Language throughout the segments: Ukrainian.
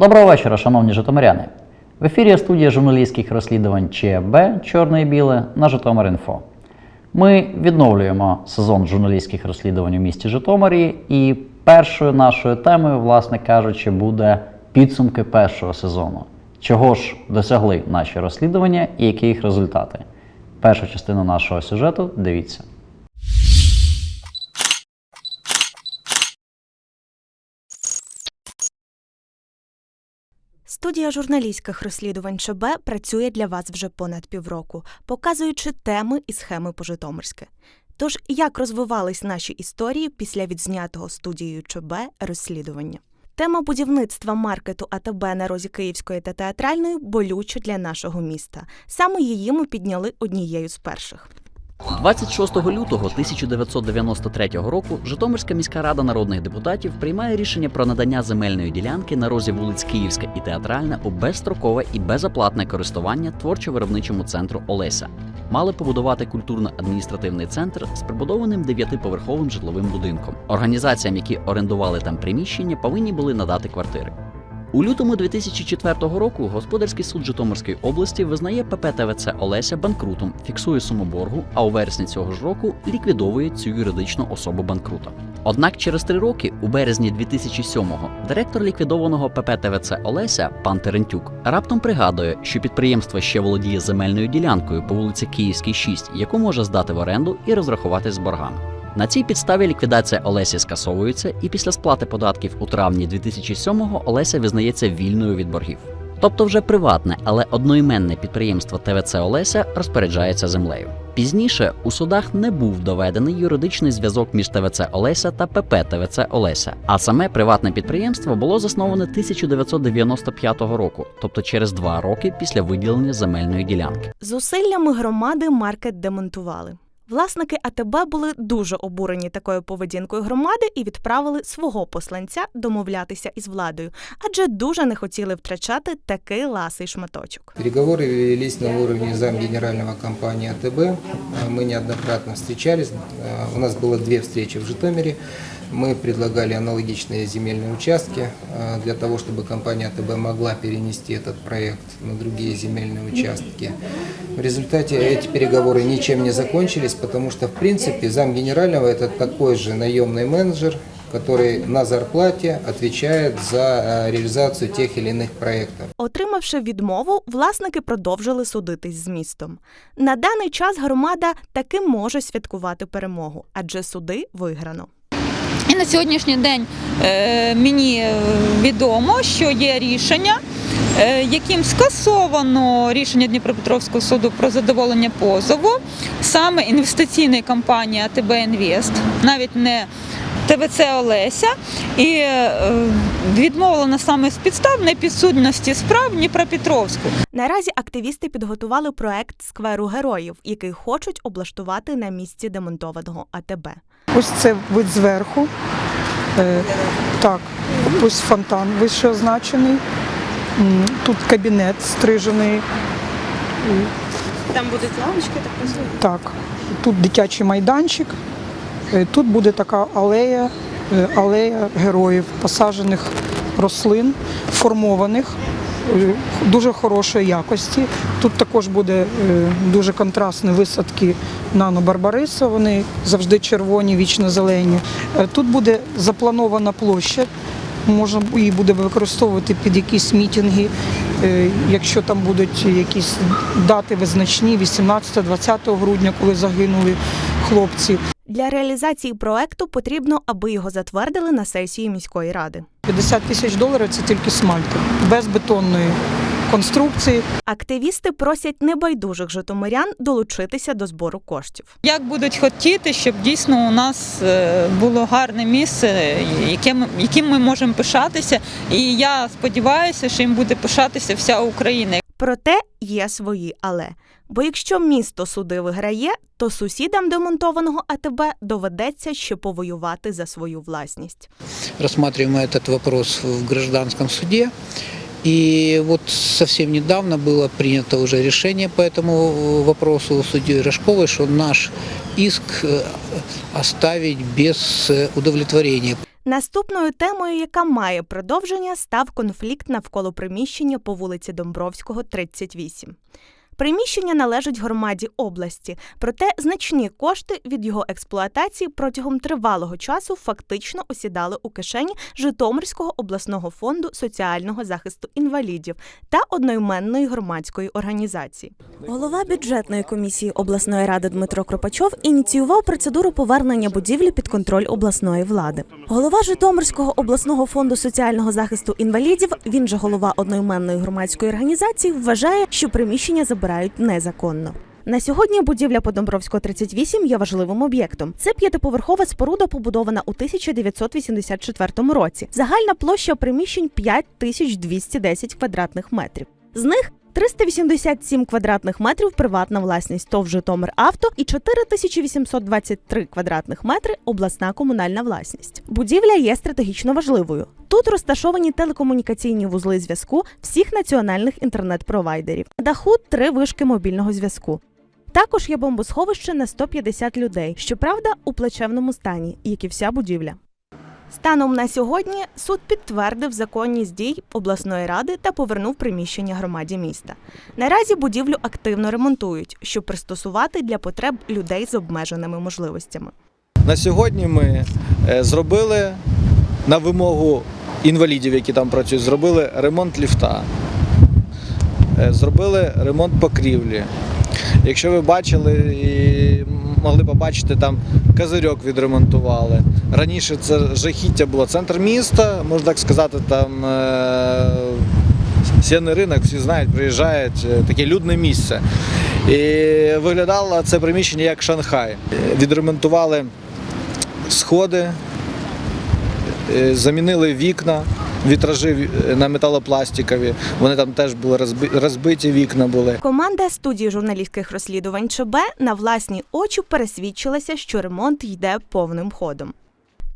Доброго вечора, шановні житомиряни. В ефірі студія журналістських розслідувань ЧБ Чорне і біле на Житомир.Інфо. Ми відновлюємо сезон журналістських розслідувань у місті Житомирі, і першою нашою темою, власне кажучи, буде підсумки першого сезону. Чого ж досягли наші розслідування і які їх результати? Першу частину нашого сюжету дивіться. Студія журналістських розслідувань ЧБ працює для вас вже понад півроку, показуючи теми і схеми по-житомирськи. Тож, як розвивались наші історії після відзнятого студією ЧБ розслідування? Тема будівництва маркету АТБ на розі Київської та театральної болюча для нашого міста. Саме її ми підняли однією з перших. 26 лютого 1993 року Житомирська міська рада народних депутатів приймає рішення про надання земельної ділянки на розі вулиць Київська і Театральна у безстрокове і безоплатне користування творчо-виробничому центру Олеся. Мали побудувати культурно-адміністративний центр з прибудованим дев'ятиповерховим житловим будинком. Організаціям, які орендували там приміщення, повинні були надати квартири. У лютому 2004 року господарський суд Житомирської області визнає ПП ТВЦ Олеся банкрутом, фіксує суму боргу, а у вересні цього ж року ліквідовує цю юридичну особу банкрута. Однак через три роки, у березні 2007-го, директор ліквідованого ПП ТВЦ Олеся, пан Терентюк, раптом пригадує, що підприємство ще володіє земельною ділянкою по вулиці Київській 6, яку може здати в оренду і розрахуватись з боргами. На цій підставі ліквідація Олесі скасовується, і після сплати податків у травні 2007-го Олеся визнається вільною від боргів. Тобто вже приватне, але одноіменне підприємство ТВЦ Олеся розпоряджається землею. Пізніше у судах не був доведений юридичний зв'язок між ТВЦ Олеся та ПП ТВЦ Олеся. А саме приватне підприємство було засноване 1995 року, тобто через два роки після виділення земельної ділянки. Зусиллями громади маркет демонтували. Власники АТБ були дуже обурені такою поведінкою громади і відправили свого посланця домовлятися із владою, адже дуже не хотіли втрачати такий ласий шматочок. Переговоры велись на уровне зам генерального компании АТБ. А, Мы неоднократно встречались. А, У нас было две встречи в Житомире. Мы предлагали аналогичные земельные участки а, для того, чтобы компания АТБ могла перенести этот проект на другие земельные участки. В результате эти переговоры ничем не закончились, потому что, в принципе, зам генерального – это такой же наемный менеджер, который на зарплате отвечает за а, реализацию тех или иных проектов. Отримавши відмову, власники продовжили судитись з містом. На даний час громада таки може святкувати перемогу, адже суди виграно. І на сьогоднішній день е, мені е, відомо, що є рішення, е, яким скасовано рішення Дніпропетровського суду про задоволення позову саме інвестиційної компанії АТБ Інвест, навіть не ТВЦ Олеся, і е, відмовлено саме з підстав непідсудності справ Дніпропетровську. Наразі активісти підготували проект скверу героїв, який хочуть облаштувати на місці демонтованого АТБ. Ось це вид зверху. Е, так, ось фонтан вище означений. Тут кабінет стрижений. Там будуть лавочки, так розумію? Так, тут дитячий майданчик. Е, Тут буде така алея, е, алея героїв, посаджених рослин, формованих, е, дуже хорошої якості. Тут також буде дуже контрастні висадки нано-барбариса, вони завжди червоні, вічно зелені. Тут буде запланована площа. Можна її буде використовувати під якісь мітинги, е, якщо там будуть якісь дати визначні 18-20 грудня, коли загинули хлопці. Для реалізації проекту потрібно, аби його затвердили на сесії міської ради. 50 тисяч доларів це тільки смальти, без бетонної конструкції. Активісти просять небайдужих житомирян долучитися до збору коштів. Як будуть хотіти, щоб дійсно у нас е, було гарне місце, яким, яким ми можемо пишатися. І я сподіваюся, що їм буде пишатися вся Україна. Проте є свої але. Бо якщо місто суди виграє, то сусідам демонтованого АТБ доведеться ще повоювати за свою власність. рассматриваем этот вопрос в гражданском суде. И вот совсем недавно было принято уже решение по этому вопросу судьей Рожковой, что наш иск э, оставить без э, удовлетворения. Наступною темою, яка має продовження, став конфлікт навколо приміщення по вулиці Домбровського, 38. Приміщення належить громаді області, проте значні кошти від його експлуатації протягом тривалого часу фактично осідали у кишені Житомирського обласного фонду соціального захисту інвалідів та одноіменної громадської організації. Голова бюджетної комісії обласної ради Дмитро Кропачов ініціював процедуру повернення будівлі під контроль обласної влади. Голова Житомирського обласного фонду соціального захисту інвалідів, він же голова одноіменної громадської організації, вважає, що приміщення забирають незаконно. На сьогодні будівля по Домбровського 38 є важливим об'єктом. Це п'ятиповерхова споруда, побудована у 1984 році. Загальна площа приміщень 5210 квадратних метрів. З них 387 квадратних метрів приватна власність ТОВ Житомир Авто і 4823 квадратних метри обласна комунальна власність. Будівля є стратегічно важливою. Тут розташовані телекомунікаційні вузли зв'язку всіх національних інтернет-провайдерів. Даху три вишки мобільного зв'язку. Також є бомбосховище на 150 людей, щоправда, у плачевному стані, як і вся будівля. Станом на сьогодні суд підтвердив законність дій обласної ради та повернув приміщення громаді міста. Наразі будівлю активно ремонтують, щоб пристосувати для потреб людей з обмеженими можливостями. На сьогодні ми е, зробили на вимогу інвалідів, які там працюють, зробили ремонт ліфта, е, зробили ремонт покрівлі. Якщо ви бачили могли побачити, там козирьок відремонтували. Раніше це жахіття було центр міста, можна так сказати, там е, сінний ринок, всі знають, приїжджають, е, таке людне місце. І виглядало це приміщення як Шанхай. Відремонтували сходи, е, замінили вікна, вітражі е, на металопластикові. Вони там теж були розби- розбиті вікна були. Команда студії журналістських розслідувань ЧБ на власні очі пересвідчилася, що ремонт йде повним ходом.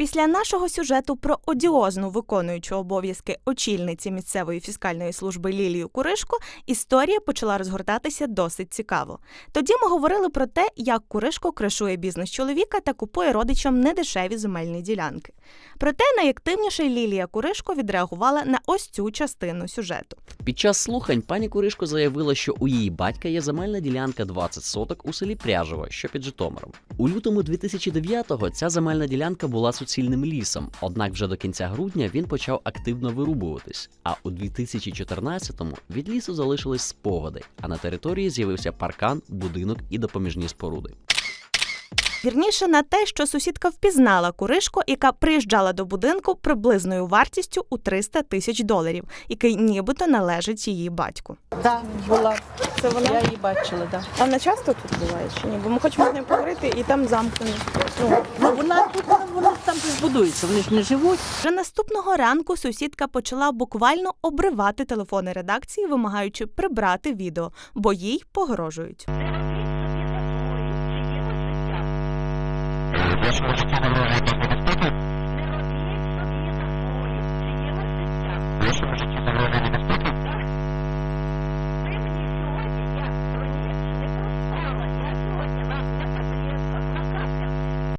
Після нашого сюжету про одіозну виконуючу обов'язки очільниці місцевої фіскальної служби Лілію Куришко історія почала розгортатися досить цікаво. Тоді ми говорили про те, як Куришко кришує бізнес чоловіка та купує родичам недешеві земельні ділянки. Проте найактивніше Лілія Куришко відреагувала на ось цю частину сюжету. Під час слухань пані Куришко заявила, що у її батька є земельна ділянка 20 соток у селі Пряжево, що під Житомиром. У лютому 2009-го ця земельна ділянка була суцільним лісом, однак вже до кінця грудня він почав активно вирубуватись. А у 2014-му від лісу залишились спогади, а на території з'явився паркан, будинок і допоміжні споруди. Вірніше на те, що сусідка впізнала Куришко, яка приїжджала до будинку приблизною вартістю у 300 тисяч доларів, який нібито належить її батьку. Да, була. Це вона? Я її бачила, да. А вона часто тут буває чи ні? Бо ми хочемо з нею поговорити і там замкнені. Ну, Ну, вона тут, вона там десь будується, вони ж не живуть. Вже наступного ранку сусідка почала буквально обривати телефони редакції, вимагаючи прибрати відео, бо їй погрожують.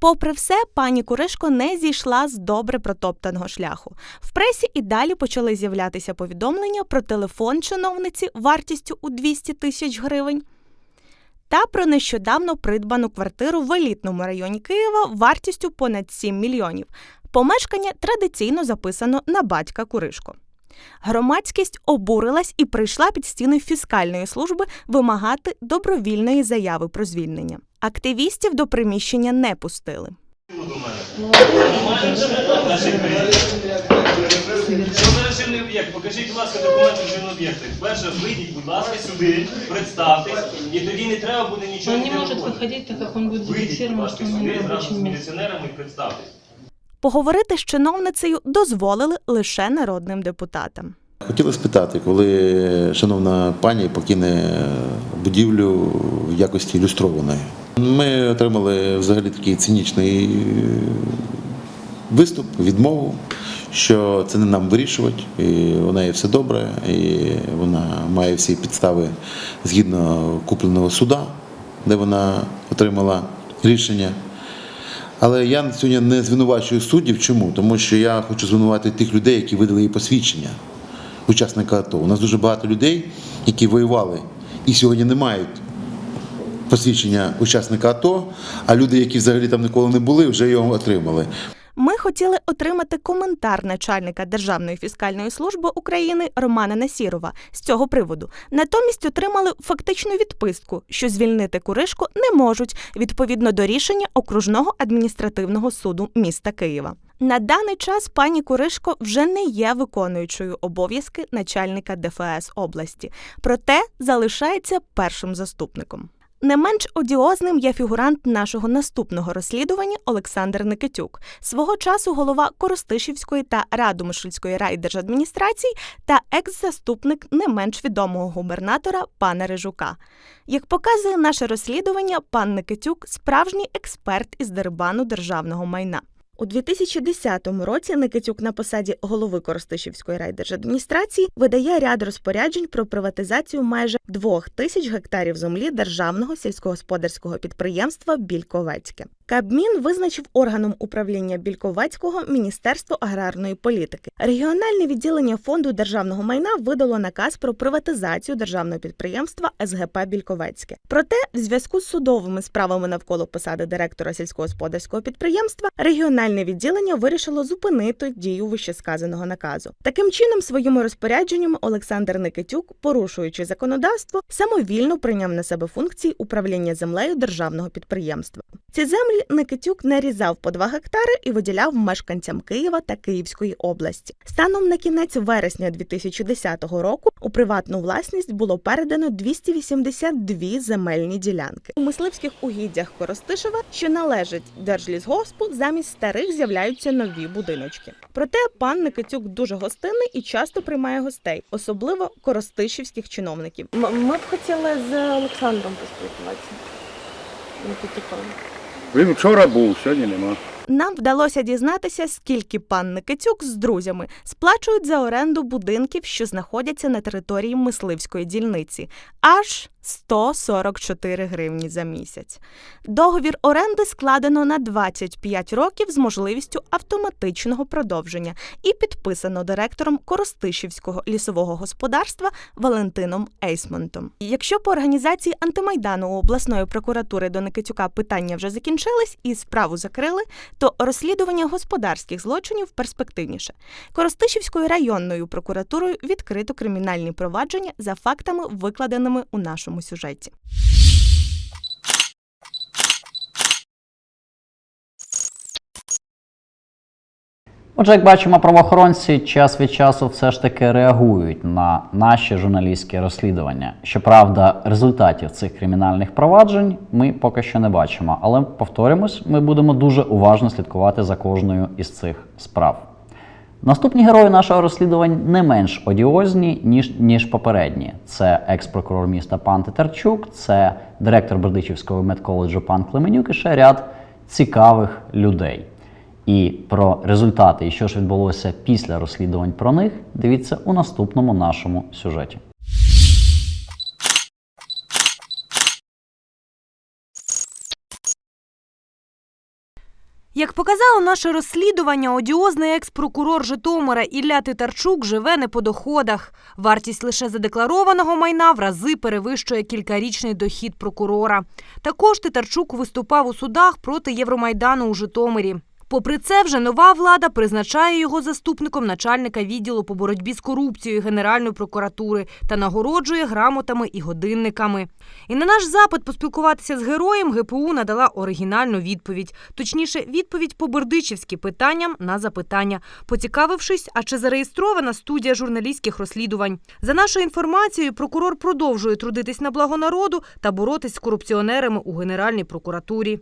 Попри все, пані Куришко не зійшла з добре протоптаного шляху. В пресі і далі почали з'являтися повідомлення про телефон чиновниці вартістю у 200 тисяч гривень та про нещодавно придбану квартиру в елітному районі Києва вартістю понад 7 мільйонів. Помешкання традиційно записано на батька Куришко. Громадськість обурилась і прийшла під стіни фіскальної служби вимагати добровільної заяви про звільнення. Активістів до приміщення не пустили. Режимний об'єкт? Покажіть, будь ласка, документи режимного об'єкту. Перше, вийдіть, будь ласка, сюди, представтесь, і тоді не треба буде нічого Он не ніде может так как он будет Вийдіть, будь зафиксирован, ласка, что сюди, зразу з міліціонерами і представтесь. Поговорити з чиновницею дозволили лише народним депутатам. Хотіли спитати, коли шановна пані покине будівлю в якості ілюстрованої. Ми отримали взагалі такий цинічний виступ, відмову, що це не нам вирішувати, і у неї все добре, і вона має всі підстави згідно купленого суда, де вона отримала рішення. Але я сьогодні не звинувачую суддів. Чому? Тому що я хочу звинуватити тих людей, які видали їй посвідчення учасника АТО. У нас дуже багато людей, які воювали і сьогодні не мають посвідчення учасника АТО, а люди, які взагалі там ніколи не були, вже його отримали. Ми хотіли отримати коментар начальника Державної фіскальної служби України Романа Насірова з цього приводу. Натомість отримали фактичну відписку, що звільнити Куришко не можуть відповідно до рішення окружного адміністративного суду міста Києва. На даний час пані Куришко вже не є виконуючою обов'язки начальника ДФС області, проте залишається першим заступником. Не менш одіозним є фігурант нашого наступного розслідування Олександр Никитюк, свого часу голова Коростишівської та Радомишльської райдержадміністрації та екс-заступник не менш відомого губернатора пана Рижука. Як показує наше розслідування, пан Никитюк справжній експерт із дерибану державного майна. У 2010 році Никитюк на посаді голови Коростишівської райдержадміністрації видає ряд розпоряджень про приватизацію майже двох тисяч гектарів землі державного сільськогосподарського підприємства Більковецьке. Кабмін визначив органом управління Більковецького Міністерство аграрної політики. Регіональне відділення фонду державного майна видало наказ про приватизацію державного підприємства СГП Більковецьке. Проте, в зв'язку з судовими справами навколо посади директора сільськогосподарського підприємства, регіональне відділення вирішило зупинити дію вищесказаного наказу. Таким чином, своїми розпорядженнями Олександр Никитюк, порушуючи законодавство, самовільно прийняв на себе функції управління землею державного підприємства. Ці землі Никитюк нарізав по 2 гектари і виділяв мешканцям Києва та Київської області. Станом на кінець вересня 2010 року у приватну власність було передано 282 земельні ділянки. У мисливських угіддях Коростишева, що належить Держлісгоспу, замість старих з'являються нові будиночки. Проте пан Никитюк дуже гостинний і часто приймає гостей, особливо коростишівських чиновників. Ми б хотіли з Олександром поспілкуватися. Никитюком. Він вчора був, сьогодні нема. Нам вдалося дізнатися, скільки пан Никитюк з друзями сплачують за оренду будинків, що знаходяться на території мисливської дільниці, аж 144 гривні за місяць. Договір оренди складено на 25 років з можливістю автоматичного продовження і підписано директором Коростишівського лісового господарства Валентином Ейсмонтом. Якщо по організації антимайдану обласної прокуратури до Никитюка питання вже закінчились і справу закрили, то розслідування господарських злочинів перспективніше. Коростишівською районною прокуратурою відкрито кримінальні провадження за фактами, викладеними у нашому сюжеті. Отже, як бачимо, правоохоронці час від часу все ж таки реагують на наші журналістські розслідування. Щоправда, результатів цих кримінальних проваджень ми поки що не бачимо. Але повторимось, ми будемо дуже уважно слідкувати за кожною із цих справ. Наступні герої нашого розслідування не менш одіозні, ніж, ніж попередні. Це екс-прокурор міста пан Титарчук, це директор Бердичівського медколеджу пан Клеменюк і ще ряд цікавих людей. І про результати і що ж відбулося після розслідувань про них, дивіться у наступному нашому сюжеті. Як показало наше розслідування, одіозний екс-прокурор Житомира Ілля Титарчук живе не по доходах. Вартість лише задекларованого майна в рази перевищує кількарічний дохід прокурора. Також Титарчук виступав у судах проти Євромайдану у Житомирі. Попри це, вже нова влада призначає його заступником начальника відділу по боротьбі з корупцією Генеральної прокуратури та нагороджує грамотами і годинниками. І на наш запит поспілкуватися з героєм ГПУ надала оригінальну відповідь, точніше, відповідь по бердичівськи питанням на запитання, поцікавившись, а чи зареєстрована студія журналістських розслідувань. За нашою інформацією, прокурор продовжує трудитись на благо народу та боротись з корупціонерами у Генеральній прокуратурі.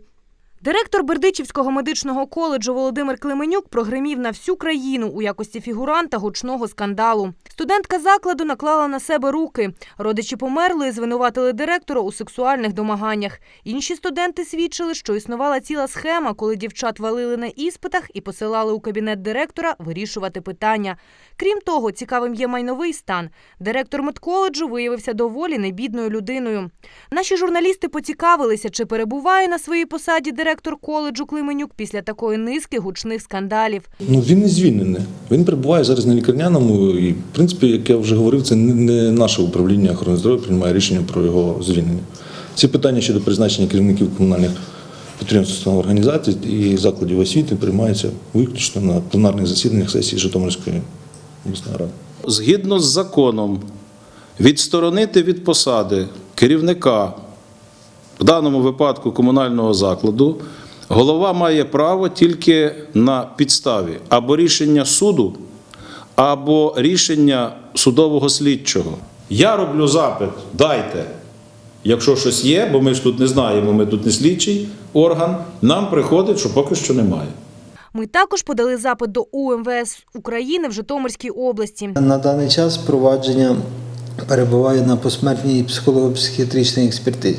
Директор Бердичівського медичного коледжу Володимир Клеменюк прогримів на всю країну у якості фігуранта гучного скандалу. Студентка закладу наклала на себе руки. Родичі померлої звинуватили директора у сексуальних домаганнях. Інші студенти свідчили, що існувала ціла схема, коли дівчат валили на іспитах і посилали у кабінет директора вирішувати питання. Крім того, цікавим є майновий стан. Директор медколеджу виявився доволі небідною людиною. Наші журналісти поцікавилися, чи перебуває на своїй посаді директор директор коледжу Клименюк після такої низки гучних скандалів. Ну він не звільнений. Він перебуває зараз на лікарняному. І, в принципі, як я вже говорив, це не- наше управління охорони здоров'я приймає рішення про його звільнення. Ці питання щодо призначення керівників комунальних підприємств організацій і закладів освіти приймаються виключно на пленарних засіданнях сесії Житомирської обласної ради. згідно з законом відсторонити від посади керівника, в даному випадку комунального закладу, голова має право тільки на підставі або рішення суду, або рішення судового слідчого. Я роблю запит, дайте. Якщо щось є, бо ми ж тут не знаємо, ми тут не слідчий орган, нам приходить, що поки що немає. Ми також подали запит до УМВС України в Житомирській області. На даний час провадження перебуває на посмертній психолого-психіатричній експертизі.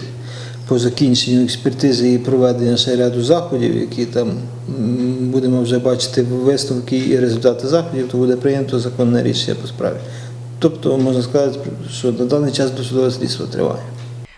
По закінченню експертизи і проведення ще ряду заходів, які там будемо вже бачити висновки і результати заходів, то буде прийнято законне рішення по справі. Тобто можна сказати, що на даний час досудове слідство триває.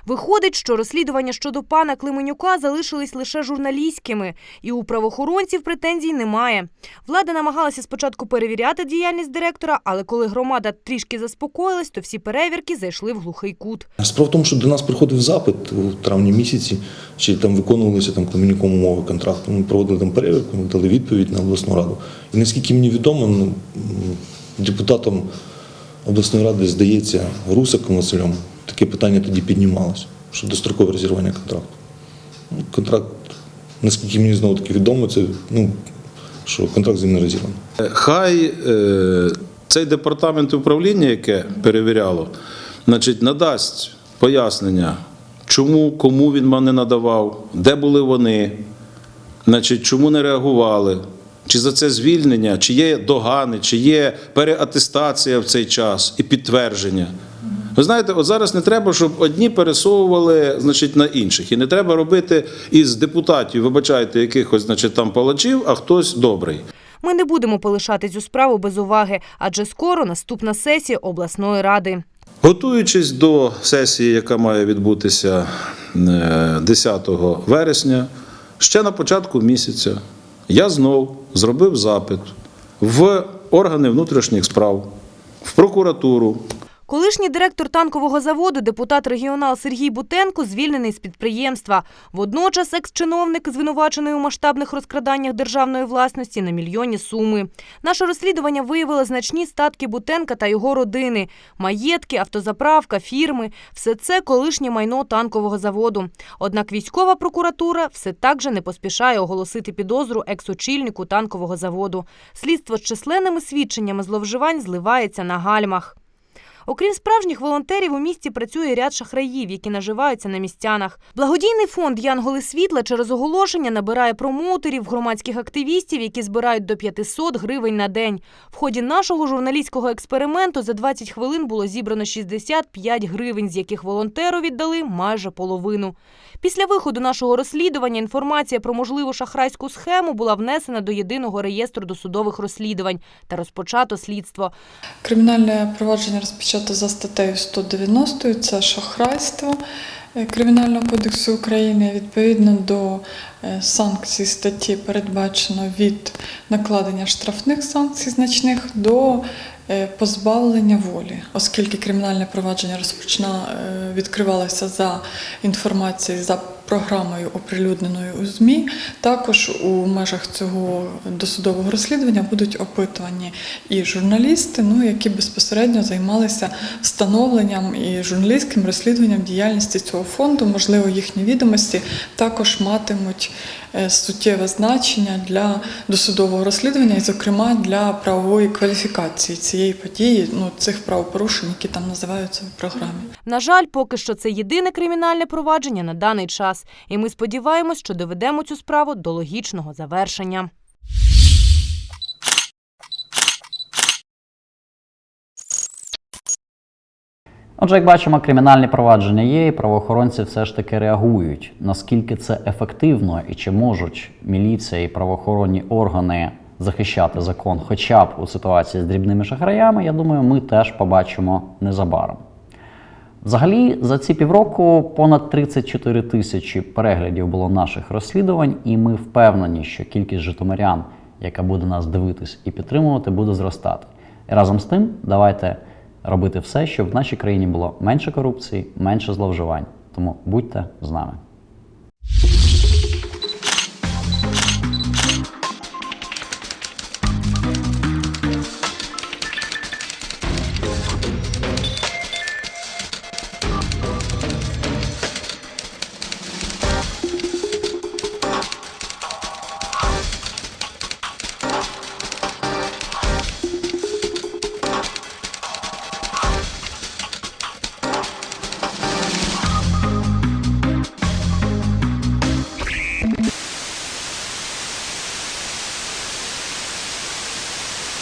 Виходить, що розслідування щодо пана Клименюка залишились лише журналістськими, і у правоохоронців претензій немає. Влада намагалася спочатку перевіряти діяльність директора, але коли громада трішки заспокоїлась, то всі перевірки зайшли в глухий кут. Справа в тому, що до нас приходив запит у травні місяці, чи там виконувалися там Клименюком умови контракту. Ми проводили там перевірку, ми дали відповідь на обласну раду. І наскільки мені відомо, ну, депутатом обласної ради, здається, Русаком Василем, таке питання тоді піднімалося щодо дострокове розірвання контракту. Ну, Контракт, наскільки мені знову таки відомо, це ну, що контракт з ним не розірваний. Хай е, цей департамент управління, яке перевіряло, значить, надасть пояснення, чому, кому він мене надавав, де були вони, значить, чому не реагували, чи за це звільнення, чи є догани, чи є переатестація в цей час і підтвердження. Ви знаєте, от зараз не треба, щоб одні пересовували значить, на інших. І не треба робити із депутатів, вибачайте, якихось значить, там палачів, а хтось добрий. Ми не будемо полишати цю справу без уваги, адже скоро наступна сесія обласної ради. Готуючись до сесії, яка має відбутися е, 10 вересня, ще на початку місяця я знов зробив запит в органи внутрішніх справ, в прокуратуру, Колишній директор танкового заводу, депутат регіонал Сергій Бутенко, звільнений з підприємства. Водночас екс-чиновник звинувачений у масштабних розкраданнях державної власності на мільйонні суми. Наше розслідування виявило значні статки Бутенка та його родини, маєтки, автозаправка, фірми – все це колишнє майно танкового заводу. Однак військова прокуратура все так же не поспішає оголосити підозру екс-очільнику танкового заводу. Слідство з численними свідченнями зловживань зливається на гальмах. Окрім справжніх волонтерів, у місті працює ряд шахраїв, які наживаються на містянах. Благодійний фонд Янголи світла через оголошення набирає промоутерів, громадських активістів, які збирають до 500 гривень на день. В ході нашого журналістського експерименту за 20 хвилин було зібрано 65 гривень, з яких волонтеру віддали майже половину. Після виходу нашого розслідування інформація про можливу шахрайську схему була внесена до єдиного реєстру досудових розслідувань та розпочато слідство. Кримінальне провадження розпочато за статтею 190, це шахрайство е, Кримінального кодексу України. Відповідно до е, санкцій статті передбачено від накладення штрафних санкцій значних до е, позбавлення волі, оскільки кримінальне провадження розпочна відкривалося за інформацією за програмою, оприлюдненою у ЗМІ. Також у межах цього досудового розслідування будуть опитувані і журналісти, ну які безпосередньо займалися встановленням і журналістським розслідуванням діяльності цього фонду. Можливо, їхні відомості також матимуть е, суттєве значення для досудового розслідування, і, зокрема, для правової кваліфікації цієї події, ну цих правопорушень, які там називаються в програмі. На жаль, поки що це єдине кримінальне провадження на даний час, і ми сподіваємось, що доведемо цю справу до логічного завершення. Отже, як бачимо, кримінальні провадження є, і правоохоронці все ж таки реагують. Наскільки це ефективно і чи можуть міліція і правоохоронні органи захищати закон, хоча б у ситуації з дрібними шахраями, я думаю, ми теж побачимо незабаром. Взагалі, за ці півроку понад 34 тисячі переглядів було наших розслідувань, і ми впевнені, що кількість житомирян, яка буде нас дивитись і підтримувати, буде зростати. І разом з тим, давайте робити все, щоб в нашій країні було менше корупції, менше зловживань. Тому будьте з нами.